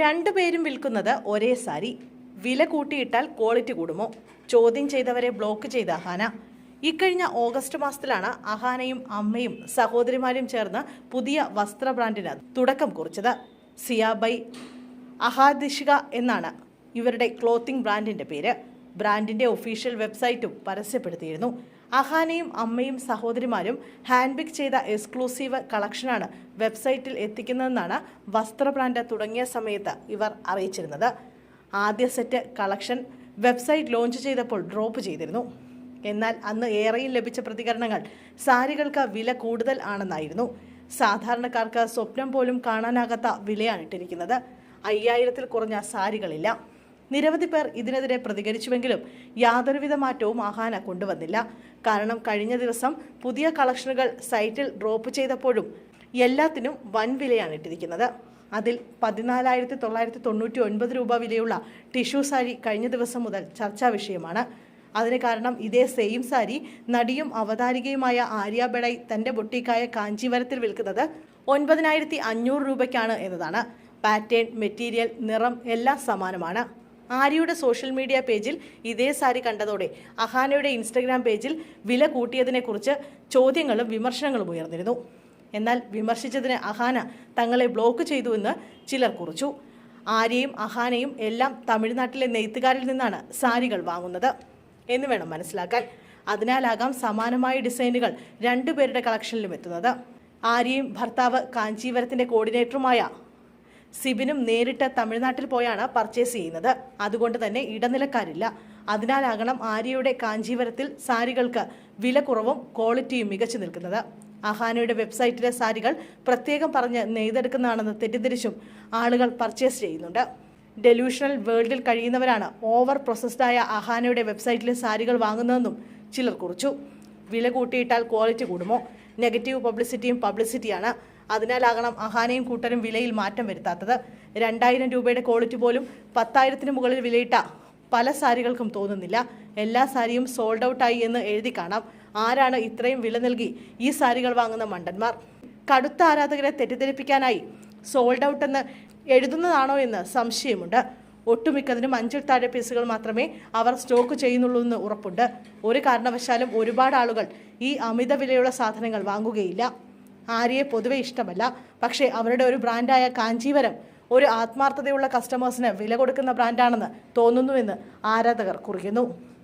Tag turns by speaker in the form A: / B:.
A: രണ്ടുപേരും വിൽക്കുന്നത് ഒരേ സാരി. വില കൂട്ടിയിട്ടാൽ ക്വാളിറ്റി കൂടുമോ? ചോദ്യം ചെയ്തവരെ ബ്ലോക്ക് ചെയ്ത അഹാന. ഇക്കഴിഞ്ഞ ഓഗസ്റ്റ് മാസത്തിലാണ് അഹാനയും അമ്മയും സഹോദരിമാരും ചേർന്ന് പുതിയ വസ്ത്ര ബ്രാൻഡിന് തുടക്കം കുറിച്ചത്. സിയാബൈ അഹാദിഷിക എന്നാണ് ഇവരുടെ ക്ലോത്തിംഗ് ബ്രാൻഡിന്റെ പേര്. ബ്രാൻഡിന്റെ ഒഫീഷ്യൽ വെബ്സൈറ്റും പരസ്യപ്പെടുത്തിയിരുന്നു. അഹാനയും അമ്മയും സഹോദരിമാരും ഹാൻഡ് പിക്ക് ചെയ്ത എക്സ്ക്ലൂസീവ് കളക്ഷനാണ് വെബ്സൈറ്റിൽ എത്തിക്കുന്നതെന്നാണ് വസ്ത്ര ബ്രാൻഡ് തുടങ്ങിയ സമയത്ത് ഇവർ അറിയിച്ചിരുന്നത്. ആദ്യ സെറ്റ് കളക്ഷൻ വെബ്സൈറ്റ് ലോഞ്ച് ചെയ്തപ്പോൾ ഡ്രോപ്പ് ചെയ്തിരുന്നു. എന്നാൽ അന്ന് ഏറെയും ലഭിച്ച പ്രതികരണങ്ങൾ സാരികൾക്ക് വില കൂടുതൽ ആണെന്നായിരുന്നു. സാധാരണക്കാർക്ക് സ്വപ്നം പോലും കാണാനാകാത്ത വിലയാണ് ഇട്ടിരിക്കുന്നത്. അയ്യായിരത്തിൽ കുറഞ്ഞ സാരികളില്ല. നിരവധി പേർ ഇതിനെതിരെ പ്രതികരിച്ചുവെങ്കിലും യാതൊരുവിധ മാറ്റവും ആഹാന കൊണ്ടുവന്നില്ല. കാരണം കഴിഞ്ഞ ദിവസം പുതിയ കളക്ഷനുകൾ സൈറ്റിൽ ഡ്രോപ്പ് ചെയ്തപ്പോഴും എല്ലാത്തിനും വൻ വിലയാണ് ഇട്ടിരിക്കുന്നത്. അതിൽ പതിനാലായിരത്തി തൊള്ളായിരത്തി തൊണ്ണൂറ്റി ഒൻപത് രൂപ വിലയുള്ള ടിഷ്യൂ സാരി കഴിഞ്ഞ ദിവസം മുതൽ ചർച്ചാ വിഷയമാണ്. അതിന് കാരണം ഇതേ സെയിം സാരി നടിയും അവതാരികയുമായ ആര്യ ബെഡൈ തന്റെ ബൊട്ടീക്കായ കാഞ്ചീവരത്തിൽ വിൽക്കുന്നത് ഒൻപതിനായിരത്തി അഞ്ഞൂറ് രൂപയ്ക്കാണ് എന്നതാണ്. പാറ്റേൺ മെറ്റീരിയൽ നിറം എല്ലാം സമാനമാണ്. ആര്യയുടെ സോഷ്യൽ മീഡിയ പേജിൽ ഇതേ സാരി കണ്ടതോടെ അഹാനയുടെ ഇൻസ്റ്റഗ്രാം പേജിൽ വില കൂട്ടിയതിനെക്കുറിച്ച് ചോദ്യങ്ങളും വിമർശനങ്ങളും ഉയർന്നിരുന്നു. എന്നാൽ വിമർശിച്ചതിന് അഹാന തങ്ങളെ ബ്ലോക്ക് ചെയ്തുവെന്ന് ചിലർ കുറിച്ചു. ആര്യയും അഹാനയും എല്ലാം തമിഴ്നാട്ടിലെ നെയ്ത്തുകാരിൽ നിന്നാണ് സാരികൾ വാങ്ങുന്നത് എന്ന് വേണം മനസ്സിലാക്കാൻ. അതിനാലാകാം സമാനമായ ഡിസൈനുകൾ രണ്ടുപേരുടെ കളക്ഷനിലും എത്തുന്നത്. ആര്യയും ഭർത്താവ് കാഞ്ചീവരത്തിന്റെ കോർഡിനേറ്ററുമായ സിബിനും നേരിട്ട് തമിഴ്നാട്ടിൽ പോയാണ് പർച്ചേസ് ചെയ്യുന്നത്. അതുകൊണ്ട് തന്നെ ഇടനിലക്കാരില്ല. അതിനാലാകണം ആര്യയുടെ കാഞ്ചീവരത്തിൽ സാരികൾക്ക് വില കുറവും ക്വാളിറ്റിയും മികച്ചു നിൽക്കുന്നത്. അഹാനയുടെ വെബ്സൈറ്റിലെ സാരികൾ പ്രത്യേകം പറഞ്ഞ് നെയ്തെടുക്കുന്നതാണെന്ന് തെറ്റിദ്ധരിച്ചും ആളുകൾ പർച്ചേസ് ചെയ്യുന്നുണ്ട്. ഡെലൂഷണൽ വേൾഡിൽ കഴിയുന്നവരാണ് ഓവർ പ്രോസസ്ഡായ അഹാനയുടെ വെബ്സൈറ്റിലെ സാരികൾ വാങ്ങുന്നതെന്നും ചിലർ കുറിച്ചു. വില കൂട്ടിയിട്ടാൽ ക്വാളിറ്റി കൂടുമോ? നെഗറ്റീവ് പബ്ലിസിറ്റിയും പബ്ലിസിറ്റിയാണ്. അതിനാലാകണം അഹാനയും കൂട്ടരും വിലയിൽ മാറ്റം വരുത്താത്തത്. രണ്ടായിരം രൂപയുടെ ക്വാളിറ്റി പോലും പത്തായിരത്തിന് മുകളിൽ വിലയിട്ട പല സാരികൾക്കും തോന്നുന്നില്ല. എല്ലാ സാരിയും സോൾഡ് ഔട്ടായി എന്ന് എഴുതി കാണാം. ആരാണ് ഇത്രയും വില നൽകി ഈ സാരികൾ വാങ്ങുന്ന മണ്ടന്മാർ? കടുത്ത ആരാധകരെ തെറ്റിദ്ധരിപ്പിക്കാനായി സോൾഡ് ഔട്ട് എന്ന് എഴുതുന്നതാണോ എന്ന് സംശയമുണ്ട്. ഒട്ടുമിക്കതിനും അഞ്ചിൽ താഴെ പീസുകൾ മാത്രമേ അവർ സ്റ്റോക്ക് ചെയ്യുന്നുള്ളൂ എന്ന് ഉറപ്പുണ്ട്. ഒരു കാരണവശാലും ഒരുപാട് ആളുകൾ ഈ അമിത വിലയുള്ള സാധനങ്ങൾ വാങ്ങുകയില്ല. ആര്യയെ പൊതുവെ ഇഷ്ടമല്ല. പക്ഷേ അവരുടെ ഒരു ബ്രാൻഡായ കാഞ്ചീവരം ഒരു ആത്മാർത്ഥതയുള്ള കസ്റ്റമേഴ്സിന് വില കൊടുക്കുന്ന ബ്രാൻഡാണെന്ന് തോന്നുന്നുവെന്ന് ആരാധകർ കുറിക്കുന്നു.